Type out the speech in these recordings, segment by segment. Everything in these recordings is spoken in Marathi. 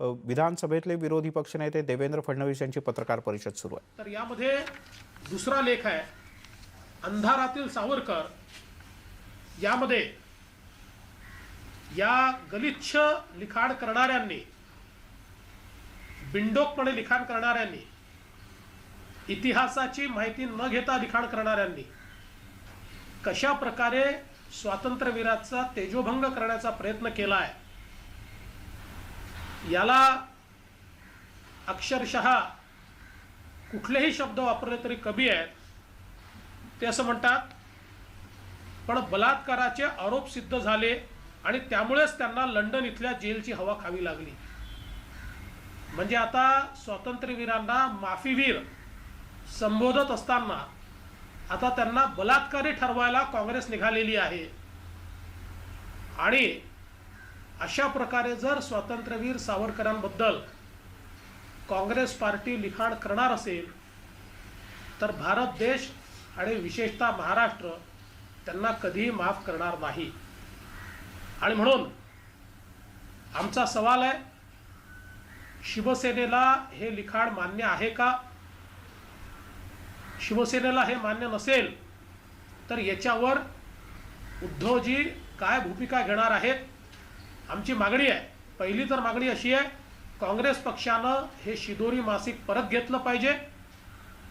विधानसभेतले विरोधी पक्षनेते देवेंद्र फडणवीस यांची पत्रकार परिषद सुरू आहे. तर यामध्ये दुसरा लेख आहे अंधारातील सावरकर. यामध्ये या गलिच्छ लिखाण करणाऱ्यांनी बिंडोकपणे लिखाण करणाऱ्यांनी इतिहासाची माहिती न घेता लिखाण करणाऱ्यांनी कशा प्रकारे स्वातंत्र्यवीराचा तेजोभंग करण्याचा प्रयत्न केला आहे याला अक्षरशः कुठलेही शब्द वापरले तरी कमी आहेत. ते असं म्हणतात पण बलात्काराचे आरोप सिद्ध झाले आणि त्यामुळेच त्यांना लंडन इथल्या जेलची हवा खावी लागली. म्हणजे आता स्वातंत्र्यवीरांना माफीवीर संबोधत असताना आता त्यांना बलात्कारी ठरवायला काँग्रेस निघालेली आहे. आणि अशा प्रकारे जर स्वातंत्र्यवीर सावरकरांबद्दल काँग्रेस पार्टी लिखाण करणार असेल तर भारत देश आणि विशेषतः महाराष्ट्र त्यांना कधीही माफ करणार नाही. आणि म्हणून आमचा सवाल आहे शिवसेनेला हे लिखाण मान्य आहे का? शिवसेनेला हे मान्य नसेल तर याच्यावर उद्धवजी काय भूमिका घेणार आहेत? आमची मागणी आहे. पहिली तर मागणी अशी आहे काँग्रेस पक्षानं हे शिदोरी मासिक परत घेतलं पाहिजे.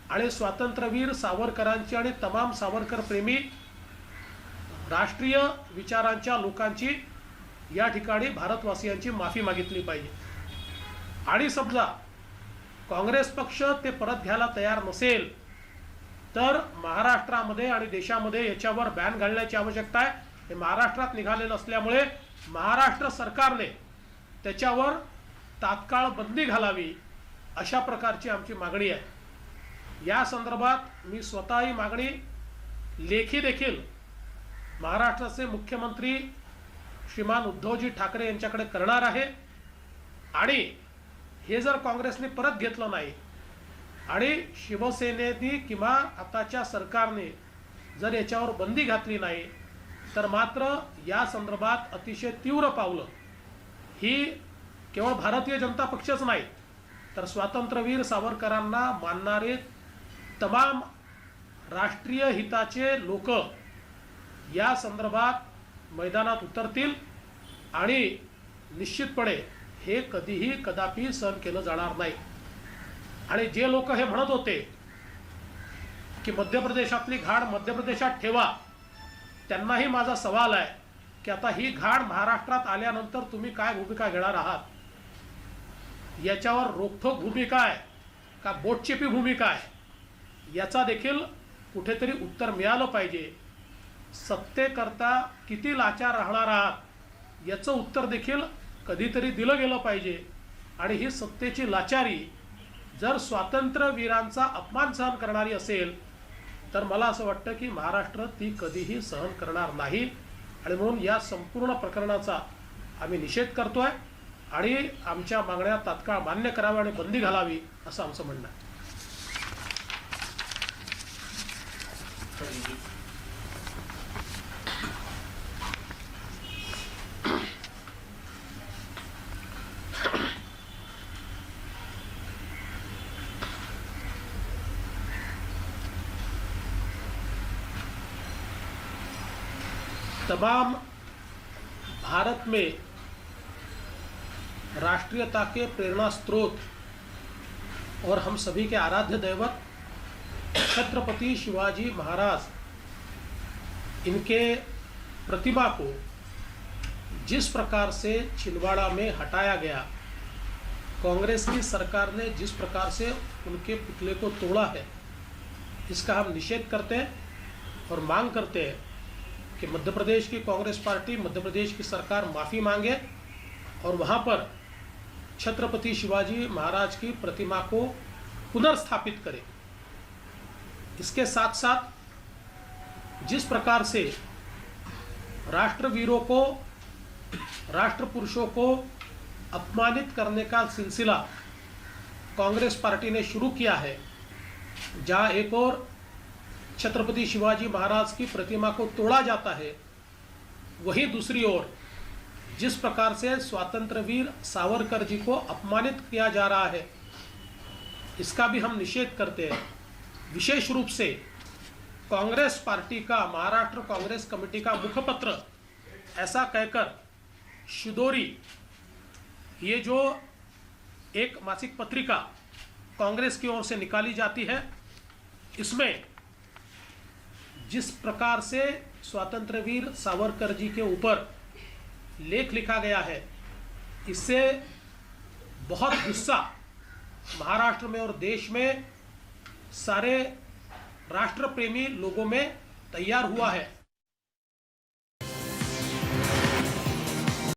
आणि स्वातंत्र्यवीर सावरकरांची आणि तमाम सावरकर प्रेमी राष्ट्रीय विचारांच्या लोकांची या ठिकाणी भारतवासियांची माफी मागितली पाहिजे. आणि समजा काँग्रेस पक्ष ते परत घ्यायला तयार नसेल तर महाराष्ट्रामध्ये आणि देशामध्ये याच्यावर बॅन घालण्याची आवश्यकता आहे. हे महाराष्ट्रात निघालेलं असल्यामुळे महाराष्ट्र सरकारने त्याच्यावर तात्काळ बंदी घालावी अशा प्रकारची आमची मागणी आहे. या संदर्भात मी स्वतः ही मागणी लेखी देखील महाराष्ट्राचे मुख्यमंत्री श्रीमान उद्धवजी ठाकरे यांच्याकडे करणार आहे आणि हे जर काँग्रेसने परत घेतलं नाही आणि शिवसेनेनी किंवा आताच्या सरकारने जर याच्यावर बंदी घातली नाही तर मात्र या संदर्भात अतिशय तीव्र पावलं. ही केवळ भारतीय जनता पक्षच नाही तर स्वातंत्र्यवीर सावरकरांना मानणारे तमाम राष्ट्रीय हिताचे लोक या संदर्भात मैदानात उतरतील आणि निश्चितपणे हे कधीही कदापि सहन केलं जाणार नाही. आणि जे लोक हे म्हणत होते की मध्य प्रदेशातली घाण मध्य प्रदेशात ठेवा त्यांनाही माझा सवाल आहे की आता ही घाण महाराष्ट्रात आल्यानंतर तुम्ही काय भूमिका घेणार आहात? याच्यावर रोखोक भूमिका आहे का बोटचेपी भूमिका आहे? याचा देखील कुठेतरी उत्तर मिळालं पाहिजे. सत्तेकरता किती लाचार राहणार आहात याचं उत्तर देखील कधीतरी दिलं गेलं पाहिजे. आणि ही सत्तेची लाचारी जर स्वातंत्र्यवीरांचा अपमान सहन करणारी असेल तर मला असं वाटतं की महाराष्ट्र ती कधीही सहन करणार नाही. आणि म्हणून या संपूर्ण प्रकरणाचा आम्ही निषेध करतो आहे आणि आमच्या मागण्या तात्काळ मान्य कराव्या आणि बंदी घालावी असं आमचं म्हणणं आहे. तमाम भारत में राष्ट्रीयता के प्रेरणा स्रोत और हम सभी के आराध्य दैवत, छत्रपति शिवाजी महाराज, इनके प्रतिमा को जिस प्रकार से छिंदवाड़ा में हटाया गया, कांग्रेस की सरकार ने जिस प्रकार से उनके पुतले को तोड़ा है, इसका हम निषेध करते हैं और मांग करते हैं कि मध्य प्रदेश की कांग्रेस पार्टी मध्य प्रदेश की सरकार माफ़ी मांगे और वहाँ पर छत्रपति शिवाजी महाराज की प्रतिमा को पुनर्स्थापित करे। इसके साथ साथ जिस प्रकार से राष्ट्रवीरों को राष्ट्र पुरुषों को अपमानित करने का सिलसिला कांग्रेस पार्टी ने शुरू किया है, जहाँ एक और छत्रपति शिवाजी महाराज की प्रतिमा को तोड़ा जाता है, वहीं दूसरी ओर, जिस प्रकार से स्वातंत्रवीर सावरकर जी को अपमानित किया जा रहा है, इसका भी हम निषेध करते हैं। विशेष रूप से कांग्रेस पार्टी का, महाराष्ट्र कांग्रेस कमेटी का मुखपत्र, ऐसा कहकर शिदोरी ये जो एक मासिक पत्रिका कांग्रेस की ओर से निकाली जाती है, इसमें जिस प्रकार से स्वातंत्रवीर सावरकर जी के ऊपर लेख लिखा गया है, इससे बहुत गुस्सा महाराष्ट्र में और देश में सारे राष्ट्र प्रेमी लोगों में तैयार हुआ है।